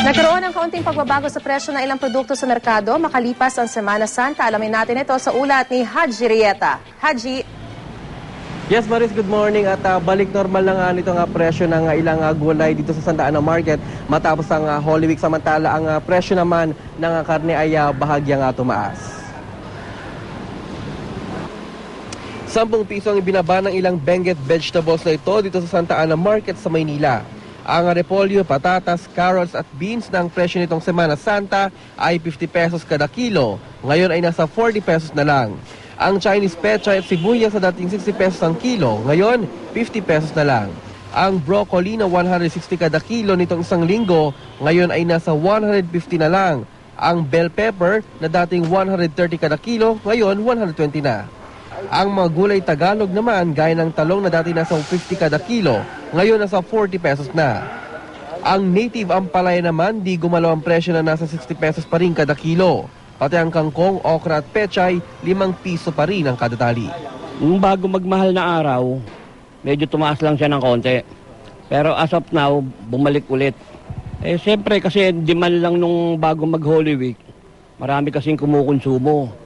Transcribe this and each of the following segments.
Nagkaroon ng kaunting pagbabago sa presyo ng ilang produkto sa merkado makalipas ang Semana Santa. Alamin natin ito sa ulat ni Haji Rieta. Haji, Yes, Maris, good morning. At ah, balik normal na nga nito nga presyo ng ah, ilang ah, gulay dito sa Santa Ana Market matapos ang ah, Holy Week. Samantala, ang ah, presyo naman ng ah, karne ay ah, bahagyang ah, tumaas. 10 piso ang ibinaba ng ilang Benguet vegetables na ito dito sa Santa Ana Market sa Maynila. Ang repolyo, patatas, carrots at beans ng presyo nitong Semana Santa ay 50 pesos kada kilo. Ngayon ay nasa 40 pesos na lang. Ang Chinese pechay at sibuyas sa dating 60 pesos ang kilo, ngayon 50 pesos na lang. Ang broccoli na 160 kada kilo nitong isang linggo, ngayon ay nasa 150 na lang. Ang bell pepper na dating 130 kada kilo, ngayon 120 na. Ang mga gulay Tagalog naman, gaya ng talong na dati nasa 50 kada kilo, ngayon nasa 40 pesos na. Ang native ampalaya naman, di gumalaw ang presyo na nasa 60 pesos pa rin kada kilo. Pati ang kangkong, okra at pechay, 5 piso pa rin ang kada tali. Nung bago magmahal na araw, medyo tumaas lang siya ng konti. Pero as of now, bumalik ulit. Eh, siyempre kasi demand lang nung bago mag-Holy Week. Marami kasing kumukonsumo.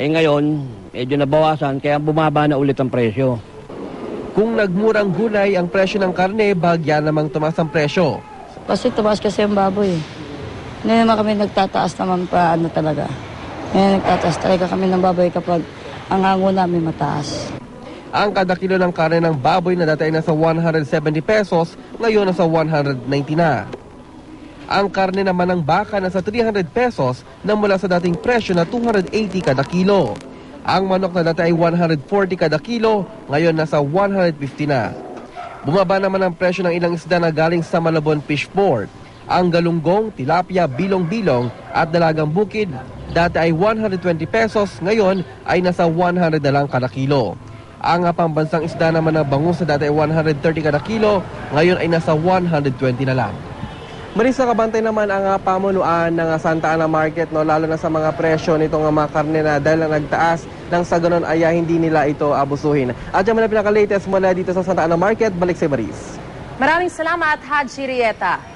Eh ngayon, medyo nabawasan, kaya bumaba na ulit ang presyo. Kung nagmurang gulay ang presyo ng karne, bagya namang tumaas ang presyo. Kasi tumaas kasi ang baboy. Hindi naman kami nagtataas naman pa ano talaga. Ngayon nagtataas talaga kami ng baboy kapag ang hango namin mataas. Ang kada kilo ng karne ng baboy na dati ay nasa 170 pesos, ngayon nasa 190 na. Ang karne naman ng baka nasa 300 pesos na mula sa dating presyo na 280 kada kilo. Ang manok na dati ay 140 kada kilo, ngayon nasa 150 na. Bumaba naman ang presyo ng ilang isda na galing sa Malabon Fish Port. Ang galunggong, tilapia, bilong-bilong at dalagang bukid dati ay 120 pesos, ngayon ay nasa 100 na lang kada kilo. Ang pambansang isda naman na bangus na dati ay 130 kada kilo, ngayon ay nasa 120 na lang. Marisa, kabantay naman ang ah, pamunuan ng ah, Santa Ana Market, no, lalo na sa mga presyo nitong ah, mga karne na dahil na nagtaas nang sa ganun ay hindi nila ito abusuhin. At yan muna pinaka-latest mula dito sa Santa Ana Market, balik sa Maris. maraming salamat Haji Rieta.